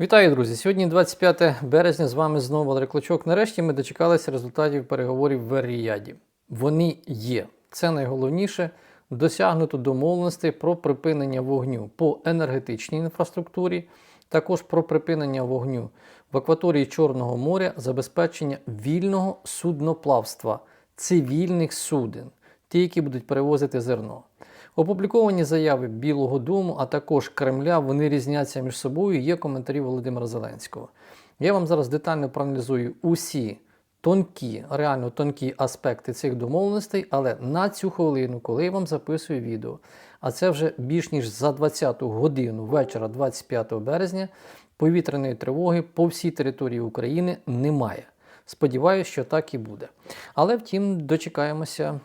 Вітаю, друзі! Сьогодні 25 березня. З вами знову Валерій Клочок. Нарешті ми дочекалися результатів переговорів в Ріяді. Вони є. Це найголовніше. Досягнуто домовленостей про припинення вогню по енергетичній інфраструктурі, також про припинення вогню в акваторії Чорного моря, забезпечення вільного судноплавства, цивільних суден, ті, які будуть перевозити зерно. Опубліковані заяви Білого Дому, а також Кремля, вони різняться між собою. Є коментарі Володимира Зеленського. Я вам зараз детально проаналізую усі тонкі, реально тонкі аспекти цих домовленостей, але на цю хвилину, коли я вам записую відео, а це вже більш ніж за 20-ту годину вечора 25 березня, повітряної тривоги по всій території України немає. Сподіваюсь, що так і буде. Але втім, дочекаємося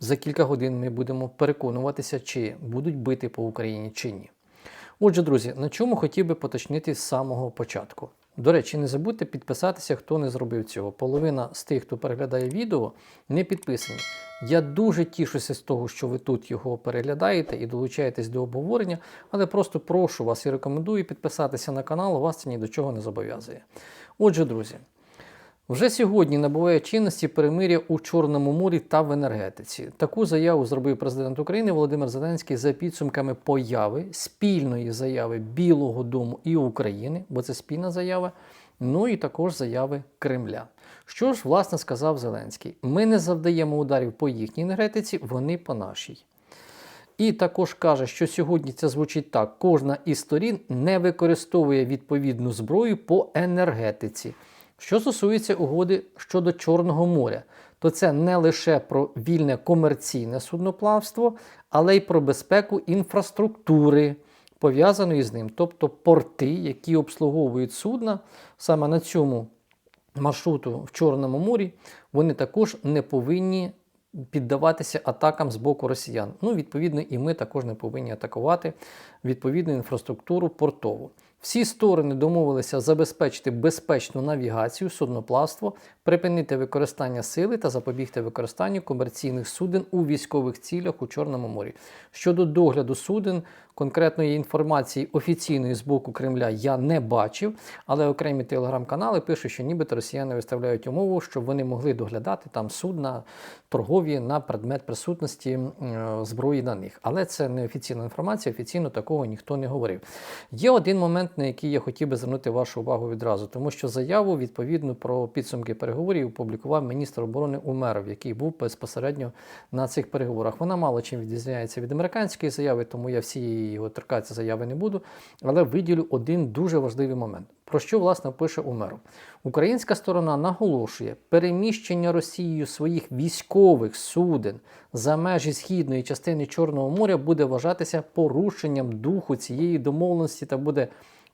за кілька годин ми будемо переконуватися, чи будуть бити по Україні чи ні. Отже, друзі, на чому хотів би поточнити з самого початку. До речі, не забудьте підписатися, хто не зробив цього. Половина з тих, хто переглядає відео, не підписані. Я дуже тішуся з того, що ви тут його переглядаєте і долучаєтесь до обговорення, але просто прошу вас і рекомендую підписатися на канал, вас це ні до чого не зобов'язує. Отже, друзі. Вже сьогодні набуває чинності перемиря у Чорному морі та в енергетиці. Таку заяву зробив президент України Володимир Зеленський за підсумками появи спільної заяви Білого Дому і України, бо це спільна заява. Ну і також заяви Кремля. Що ж, власне, сказав Зеленський: ми не завдаємо ударів по їхній енергетиці, вони по нашій. І також каже, що сьогодні це звучить так: кожна із сторін не використовує відповідну зброю по енергетиці. Що стосується угоди щодо Чорного моря, то це не лише про вільне комерційне судноплавство, але й про безпеку інфраструктури, пов'язаної з ним, тобто порти, які обслуговують судна саме на цьому маршруту в Чорному морі, вони також не повинні піддаватися атакам з боку росіян. Ну, відповідно, і ми також не повинні атакувати відповідну інфраструктуру портову. Всі сторони домовилися забезпечити безпечну навігацію, судноплавство, припинити використання сили та запобігти використанню комерційних суден у військових цілях у Чорному морі. Щодо догляду суден, конкретної інформації офіційної з боку Кремля я не бачив, але окремі телеграм-канали пишуть, що нібито росіяни виставляють умову, щоб вони могли доглядати там судна торгові на предмет присутності е, зброї на них. Але це не офіційна інформація, офіційно такого ніхто не говорив. Є один момент, на який я хотів би звернути вашу увагу відразу, тому що заяву відповідно про підсумки переговорів опублікував міністр оборони Умеров, який був безпосередньо на цих переговорах. Вона мало чим відрізняється від американської заяви, тому я всі його торкатися заяви не буду. Але виділю один дуже важливий момент. Про що власне пише Умеров? Українська сторона наголошує, переміщення Росією своїх військових суден за межі східної частини Чорного моря буде вважатися порушенням духу цієї домовленості та буде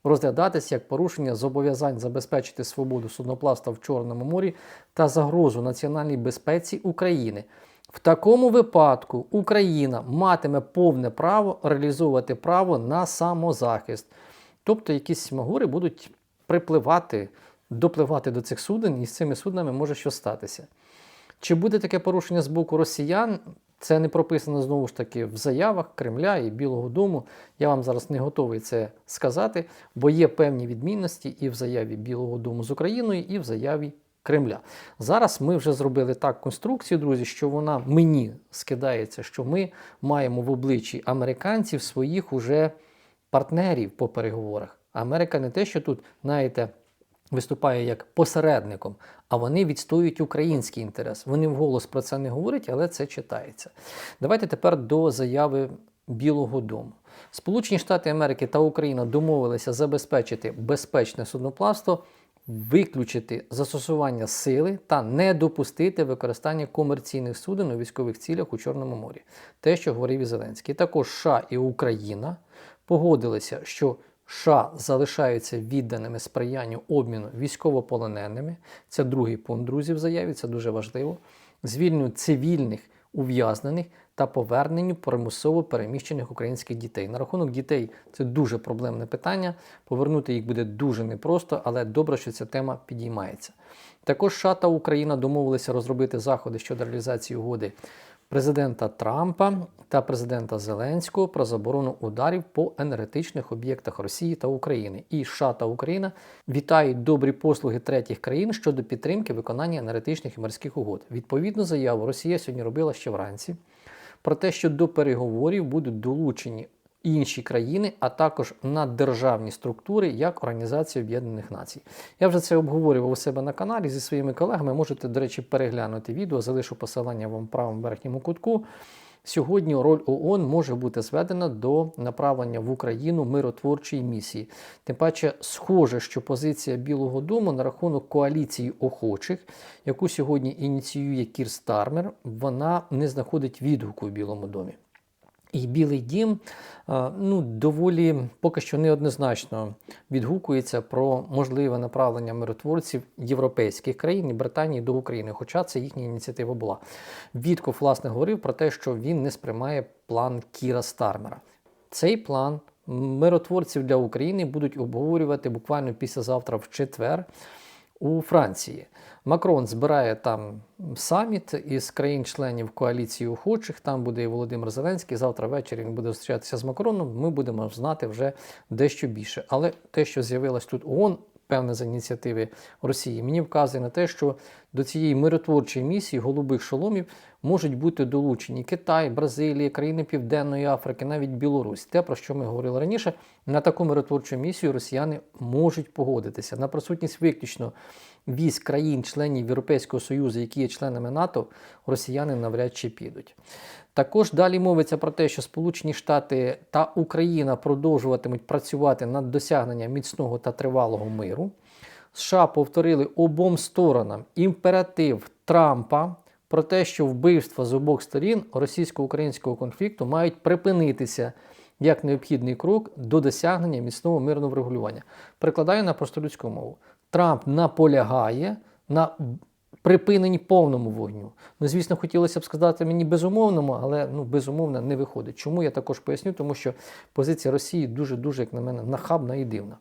розглядатися як порушення зобов'язань забезпечити свободу судноплавства в Чорному морі та загрозу національній безпеці України. В такому випадку Україна матиме повне право реалізовувати право на самозахист. Тобто якісь магури будуть припливати, допливати до цих суден, і з цими суднами може що статися. Чи буде таке порушення з боку росіян? Це не прописано знову ж таки в заявах Кремля і Білого Дому. Я вам зараз не готовий це сказати, бо є певні відмінності і в заяві Білого Дому з Україною, і в заяві Кремля. Зараз ми вже зробили так конструкцію, друзі, що вона мені скидається, що ми маємо в обличчі американців своїх уже партнерів по переговорах. Америка не те, що тут, знаєте, виступає як посередником, а вони відстоюють український інтерес. Вони вголос про це не говорять, але це читається. Давайте тепер до заяви Білого Дому. Сполучені Штати Америки та Україна домовилися забезпечити безпечне судноплавство, виключити застосування сили та не допустити використання комерційних суден у військових цілях у Чорному морі. Те, що говорив і Зеленський. Також США і Україна погодилися, що США залишаються відданими сприянню обміну військовополоненими. Це другий пункт, друзі, в заяві, це дуже важливо. Звільненню цивільних ув'язнених та поверненню примусово переміщених українських дітей. На рахунок дітей це дуже проблемне питання. Повернути їх буде дуже непросто, але добре, що ця тема підіймається. Також США та Україна домовилися розробити заходи щодо реалізації угоди президента Трампа та президента Зеленського про заборону ударів по енергетичних об'єктах Росії та України. І США та Україна вітають добрі послуги третіх країн щодо підтримки виконання енергетичних і морських угод. Відповідну заяву Росія сьогодні робила ще вранці про те, що до переговорів будуть долучені інші країни, а також наддержавні структури, як Організація Об'єднаних Націй. Я вже це обговорював у себе на каналі зі своїми колегами. Можете, до речі, переглянути відео, залишу посилання вам в правому верхньому кутку. Сьогодні роль ООН може бути зведена до направлення в Україну миротворчої місії. Тим паче, схоже, що позиція Білого Дому на рахунок коаліції охочих, яку сьогодні ініціює Кір Стармер, вона не знаходить відгуку в Білому домі. І Білий дім е, ну, доволі поки що неоднозначно відгукується про можливе направлення миротворців європейських країн Британії до України, хоча це їхня ініціатива була. Вітков, власне, говорив про те, що він не сприймає план Кіра Стармера. Цей план миротворців для України будуть обговорювати буквально післязавтра в четвер у Франції. Макрон збирає там саміт із країн-членів коаліції охочих. Там буде і Володимир Зеленський. Завтра ввечері він буде зустрічатися з Макроном. Ми будемо знати вже дещо більше. Але те, що з'явилось тут ООН, певне з ініціативи Росії, мені вказує на те, що до цієї миротворчої місії голубих шоломів можуть бути долучені Китай, Бразилія, країни Південної Африки, навіть Білорусь. Те, про що ми говорили раніше, на таку миротворчу місію росіяни можуть погодитися на присутність виключно військ країн-членів Європейського Союзу, які є членами НАТО, росіяни навряд чи підуть. Також далі мовиться про те, що Сполучені Штати та Україна продовжуватимуть працювати над досягненням міцного та тривалого миру. США повторили обом сторонам імператив Трампа про те, що вбивства з обох сторін російсько-українського конфлікту мають припинитися як необхідний крок до досягнення міцного мирного врегулювання. Перекладаю на простолюдську мову. Трамп наполягає на припиненні повному вогню. Ну, звісно, хотілося б сказати мені безумовному, але ну, безумовно не виходить. Чому я також поясню? Тому що позиція Росії дуже-дуже, як на мене, нахабна і дивна.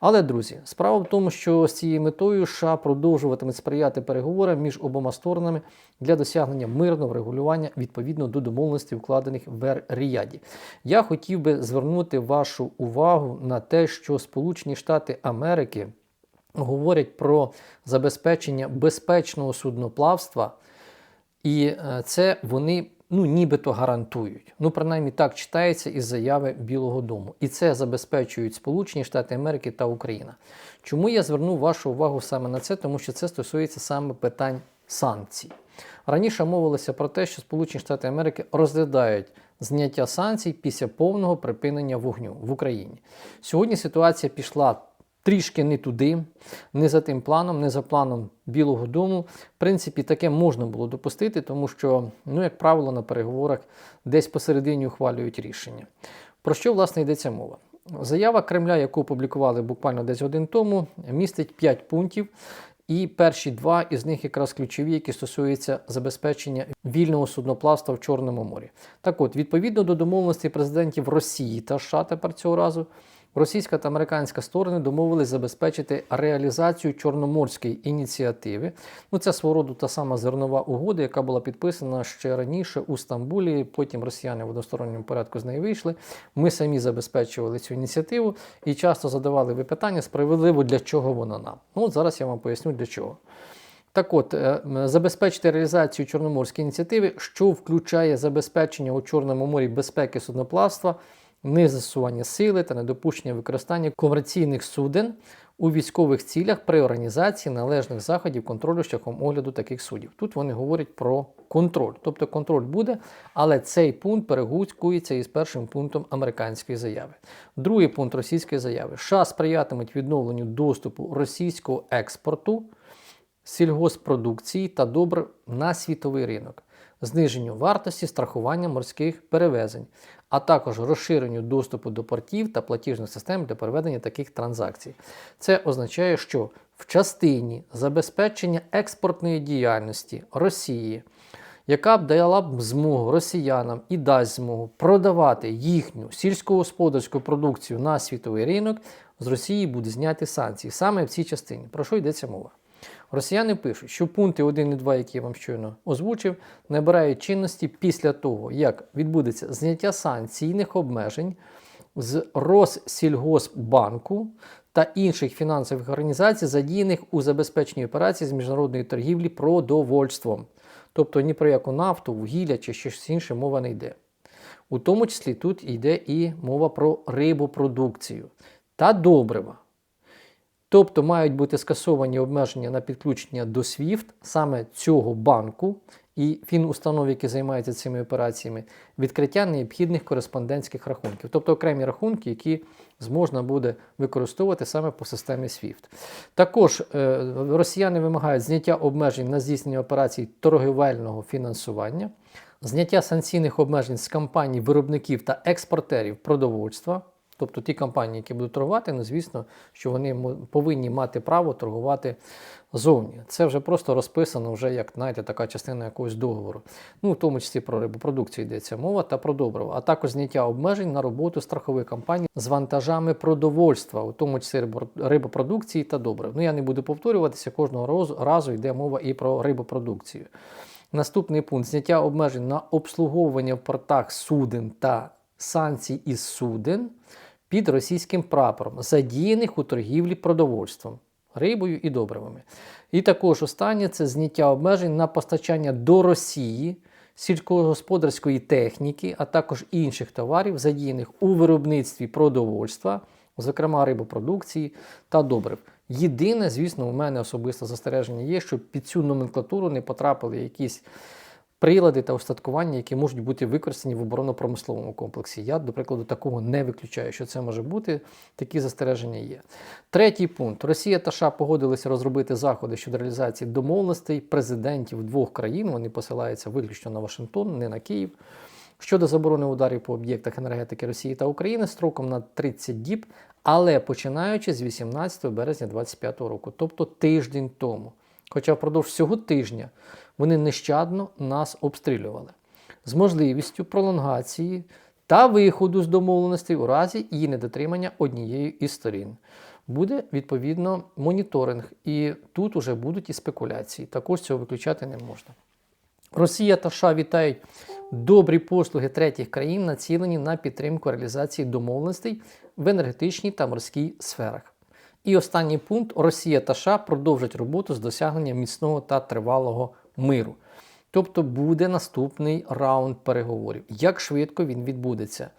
Але, друзі, справа в тому, що з цією метою США продовжуватимуть сприяти переговорам між обома сторонами для досягнення мирного регулювання відповідно до домовленостей, вкладених в Ріяді. Я хотів би звернути вашу увагу на те, що Сполучені Штати Америки говорять про забезпечення безпечного судноплавства, і е, це вони ну, нібито гарантують. Ну, принаймні так читається із заяви Білого Дому. І це забезпечують Сполучені Штати Америки та Україна. Чому я звернув вашу увагу саме на це? Тому що це стосується саме питань санкцій. Раніше мовилося про те, що Сполучені Штати Америки розглядають зняття санкцій після повного припинення вогню в Україні. Сьогодні ситуація пішла трішки не туди, не за тим планом, не за планом Білого Дому. В принципі, таке можна було допустити, тому що, ну, як правило, на переговорах десь посередині ухвалюють рішення. Про що, власне, йдеться мова? Заява Кремля, яку опублікували буквально десь один тому, містить 5 пунктів. І перші два із них якраз ключові, які стосуються забезпечення вільного судноплавства в Чорному морі. Так от, відповідно до домовленостей президентів Росії та США тепер цього разу, Російська та американська сторони домовились забезпечити реалізацію чорноморської ініціативи. Ну, це свого роду та сама зернова угода, яка була підписана ще раніше у Стамбулі. Потім росіяни в односторонньому порядку з неї вийшли. Ми самі забезпечували цю ініціативу і часто задавали ви питання справедливо, для чого вона нам. Ну, от зараз я вам поясню для чого. Так от, е, забезпечити реалізацію Чорноморської ініціативи, що включає забезпечення у Чорному морі безпеки судноплавства незасування сили та недопущення використання комерційних суден у військових цілях при організації належних заходів контролю шляхом огляду таких судів. Тут вони говорять про контроль. Тобто контроль буде, але цей пункт перегукується із першим пунктом американської заяви. Другий пункт російської заяви: США сприятимуть відновленню доступу російського експорту. Сільгоспродукції та добр на світовий ринок, зниженню вартості страхування морських перевезень, а також розширенню доступу до портів та платіжних систем для проведення таких транзакцій. Це означає, що в частині забезпечення експортної діяльності Росії, яка б дала б змогу росіянам і дасть змогу продавати їхню сільськогосподарську продукцію на світовий ринок, з Росії будуть зняті санкції саме в цій частині. Про що йдеться мова? Росіяни пишуть, що пункти 1 і 2, які я вам щойно озвучив, набирають чинності після того, як відбудеться зняття санкційних обмежень з Россільгоспбанку та інших фінансових організацій, задіяних у забезпеченні операцій з міжнародної торгівлі продовольством. Тобто ні про яку нафту, вугілля чи щось інше мова не йде. У тому числі тут йде і мова про рибопродукцію та добрива. Тобто мають бути скасовані обмеження на підключення до SWIFT саме цього банку і фінустанов, які займаються цими операціями, відкриття необхідних кореспондентських рахунків, тобто окремі рахунки, які зможна буде використовувати саме по системі SWIFT. Також е, росіяни вимагають зняття обмежень на здійснення операцій торговельного фінансування, зняття санкційних обмежень з компаній виробників та експортерів продовольства. Тобто ті компанії, які будуть торгувати, ну звісно, що вони повинні мати право торгувати зовні. Це вже просто розписано, вже як знаєте, така частина якогось договору. Ну, в тому числі про рибопродукцію йдеться мова та про добриво, а також зняття обмежень на роботу страхових компаній з вантажами продовольства, у тому числі рибопродукції та добрив. Ну я не буду повторюватися, кожного разу йде мова і про рибопродукцію. Наступний пункт зняття обмежень на обслуговування в портах суден та санкцій із суден під російським прапором, задіяних у торгівлі продовольством, рибою і добривами. І також останнє це зняття обмежень на постачання до Росії сільськогосподарської техніки, а також інших товарів, задіяних у виробництві продовольства, зокрема рибопродукції та добрив. Єдине, звісно, у мене особисте застереження є, щоб під цю номенклатуру не потрапили якісь прилади та устаткування, які можуть бути використані в оборонно-промисловому комплексі. Я, до прикладу, такого не виключаю, що це може бути. Такі застереження є. Третій пункт: Росія та США погодилися розробити заходи щодо реалізації домовленостей президентів двох країн. Вони посилаються виключно на Вашингтон, не на Київ. Щодо заборони ударів по об'єктах енергетики Росії та України строком на 30 діб, але починаючи з 18 березня 2025 року, тобто тиждень тому. Хоча впродовж цього тижня вони нещадно нас обстрілювали з можливістю пролонгації та виходу з домовленостей у разі її недотримання однією із сторін. Буде відповідно моніторинг, і тут уже будуть і спекуляції. Також цього виключати не можна. Росія та США вітають добрі послуги третіх країн, націлені на підтримку реалізації домовленостей в енергетичній та морській сферах. І останній пункт: Росія та США продовжать роботу з досягнення міцного та тривалого миру. Тобто буде наступний раунд переговорів. Як швидко він відбудеться?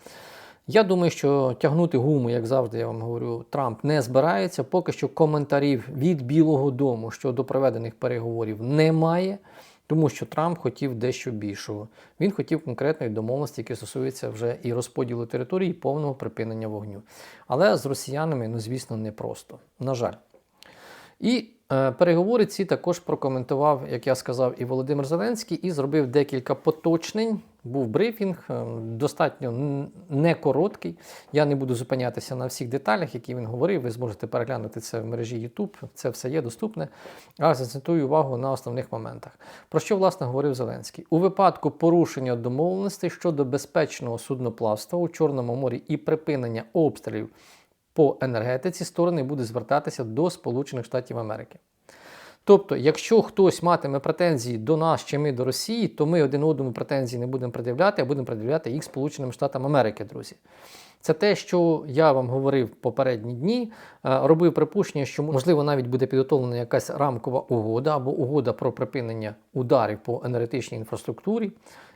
Я думаю, що тягнути гуму, як завжди, я вам говорю, Трамп не збирається. Поки що коментарів від Білого Дому щодо проведених переговорів немає, тому що Трамп хотів дещо більшого. Він хотів конкретної домовленості, які стосуються вже і розподілу території, і повного припинення вогню. Але з росіянами, ну звісно, непросто. На жаль. І переговори ці також прокоментував, як я сказав, і Володимир Зеленський, і зробив декілька поточнень. Був брифінг, е, достатньо не короткий. Я не буду зупинятися на всіх деталях, які він говорив. Ви зможете переглянути це в мережі YouTube. Це все є доступне. А зацитую увагу на основних моментах. Про що власне говорив Зеленський? У випадку порушення домовленостей щодо безпечного судноплавства у Чорному морі і припинення обстрілів по енергетиці сторони будуть звертатися до Сполучених Штатів Америки. Тобто, якщо хтось матиме претензії до нас чи ми до Росії, то ми один одному претензії не будемо пред'являти, а будемо пред'являти їх Сполученим Штатам Америки, друзі. Це те, що я вам говорив попередні дні. Е, Робив припущення, що можливо навіть буде підготовлена якась рамкова угода або угода про припинення ударів по енергетичній інфраструктурі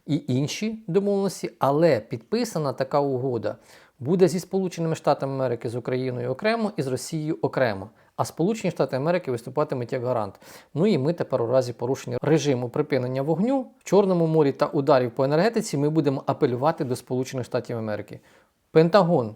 і інші домовленості, але підписана така угода буде зі Сполученими Штатами Америки з Україною окремо і з Росією окремо. А Сполучені Штати Америки виступатимуть як гарант. Ну і ми тепер у разі порушення режиму припинення вогню в Чорному морі та ударів по енергетиці ми будемо апелювати до Сполучених Штатів Америки. Пентагон,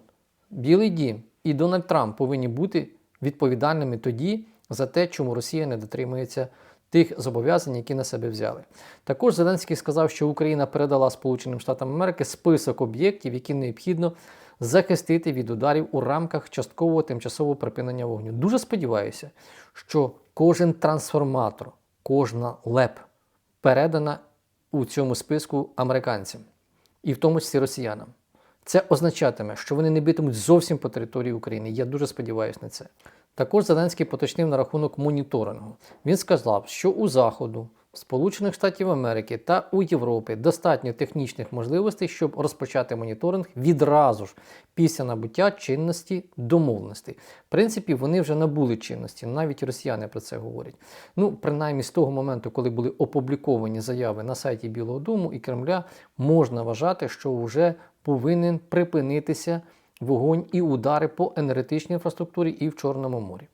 Білий Дім і Дональд Трамп повинні бути відповідальними тоді за те, чому Росія не дотримується тих зобов'язань, які на себе взяли. Також Зеленський сказав, що Україна передала Сполученим Штатам Америки список об'єктів, які необхідно захистити від ударів у рамках часткового тимчасового припинення вогню. Дуже сподіваюся, що кожен трансформатор, кожна ЛЕП передана у цьому списку американцям, і в тому числі росіянам. Це означатиме, що вони не битимуть зовсім по території України. Я дуже сподіваюся на це. Також Зеленський поточнив на рахунок моніторингу. Він сказав, що у Заходу, Сполучених Штатів Америки та у Європі достатньо технічних можливостей, щоб розпочати моніторинг відразу ж після набуття чинності домовленостей. В принципі, вони вже набули чинності, навіть росіяни про це говорять. Ну, принаймні з того моменту, коли були опубліковані заяви на сайті Білого Дому і Кремля, можна вважати, що вже повинен припинитися вогонь і удари по енергетичній інфраструктурі і в Чорному морі.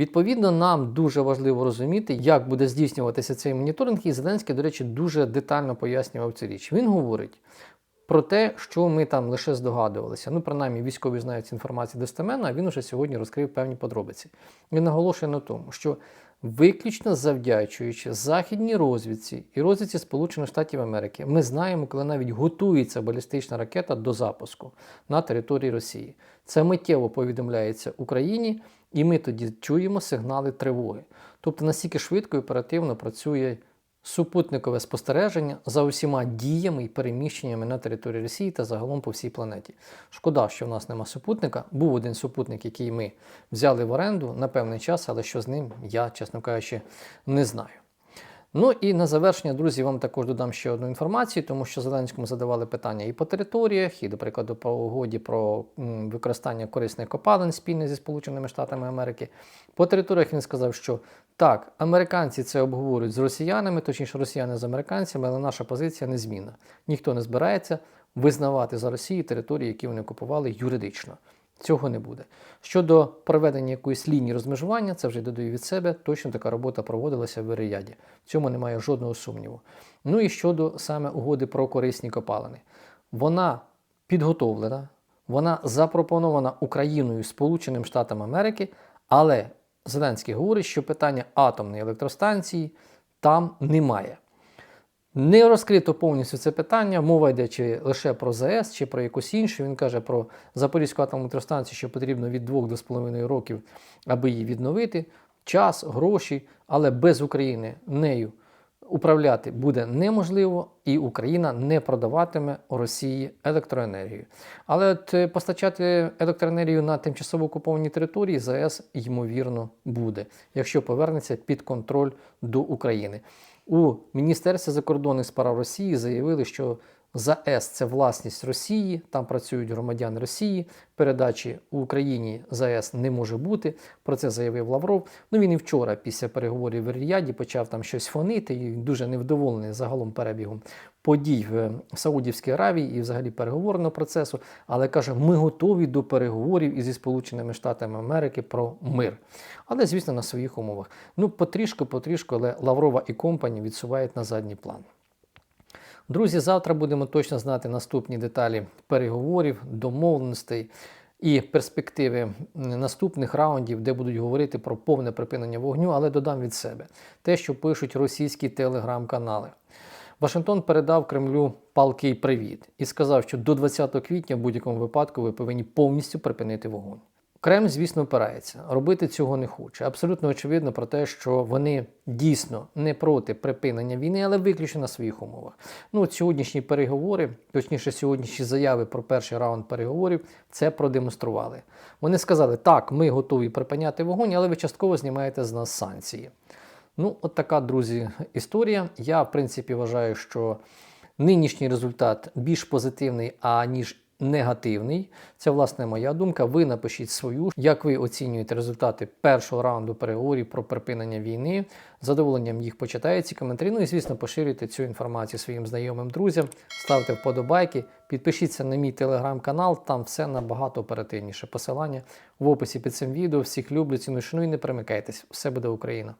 Відповідно, нам дуже важливо розуміти, як буде здійснюватися цей моніторинг, і Зеленський, до речі, дуже детально пояснював цю річ. Він говорить про те, що ми там лише здогадувалися. Ну, принаймні, військові знають цю інформацію достеменно, а він уже сьогодні розкрив певні подробиці. Він наголошує на тому, що виключно завдячуючи західній розвідці і розвідці Сполучених Штатів Америки, ми знаємо, коли навіть готується балістична ракета до запуску на території Росії. Це миттєво повідомляється Україні, і ми тоді чуємо сигнали тривоги. Тобто настільки швидко і оперативно працює супутникове спостереження за усіма діями і переміщеннями на території Росії та загалом по всій планеті. Шкода, що в нас нема супутника. Був один супутник, який ми взяли в оренду на певний час, але що з ним, я, чесно кажучи, не знаю. Ну і на завершення, друзі, вам також додам ще одну інформацію, тому що Зеленському задавали питання і по територіях, і, до прикладу, по угоді про використання корисних копалин спільно зі Сполученими Штатами Америки. По територіях він сказав, що так, американці це обговорюють з росіянами, точніше росіяни з американцями, але наша позиція незмінна. Ніхто не збирається визнавати за Росією території, які вони окупували юридично. Цього не буде. Щодо проведення якоїсь лінії розмежування, це вже додаю від себе, точно така робота проводилася в Рияді. В цьому немає жодного сумніву. Ну і щодо саме угоди про корисні копалини. Вона підготовлена, вона запропонована Україною Сполученим Штатам Америки, але Зеленський говорить, що питання атомної електростанції там немає. Не розкрито повністю це питання. Мова йде чи лише про ЗАЕС, чи про якусь іншу. Він каже про Запорізьку атомну електростанцію, що потрібно від 2 до 2,5 років, аби її відновити. Час, гроші, але без України нею управляти буде неможливо, і Україна не продаватиме Росії електроенергію. Але от е, постачати електроенергію на тимчасово окупованій території ЗАЕС, ймовірно, буде, якщо повернеться під контроль до України. У Міністерстві закордонних справ Росії заявили, що ЗАЕС це власність Росії, там працюють громадяни Росії. Передачі в Україні ЗАЕС не може бути. Про це заявив Лавров. Ну він і вчора, після переговорів в Ріяді, почав там щось фонити і дуже невдоволений загалом перебігом подій в Саудівській Аравії і взагалі переговорного процесу. Але каже, ми готові до переговорів із Сполученими Штатами Америки про мир. Але, звісно, на своїх умовах. Ну, потрішку, потрішку, але Лаврова і компані відсувають на задній план. Друзі, завтра будемо точно знати наступні деталі переговорів, домовленостей і перспективи наступних раундів, де будуть говорити про повне припинення вогню, але додам від себе те, що пишуть російські телеграм-канали. Вашингтон передав Кремлю палкий привіт і сказав, що до 20 квітня в будь-якому випадку ви повинні повністю припинити вогонь. Кремль, звісно, опирається, робити цього не хоче. Абсолютно очевидно про те, що вони дійсно не проти припинення війни, але виключно на своїх умовах. Ну, от сьогоднішні переговори, точніше, сьогоднішні заяви про перший раунд переговорів, це продемонстрували. Вони сказали, так, ми готові припиняти вогонь, але ви частково знімаєте з нас санкції. Ну, от така, друзі, історія. Я, в принципі, вважаю, що нинішній результат більш позитивний, аніж негативний. Це, власне, моя думка. Ви напишіть свою, як ви оцінюєте результати першого раунду переговорів про припинення війни. З задоволенням їх почитаю ці коментарі. Ну і, звісно, поширюйте цю інформацію своїм знайомим друзям, ставте вподобайки, підпишіться на мій телеграм-канал, там все набагато оперативніше. Посилання в описі під цим відео. Всіх люблю, ціную, шаную і не примикайтесь. Все буде Україна!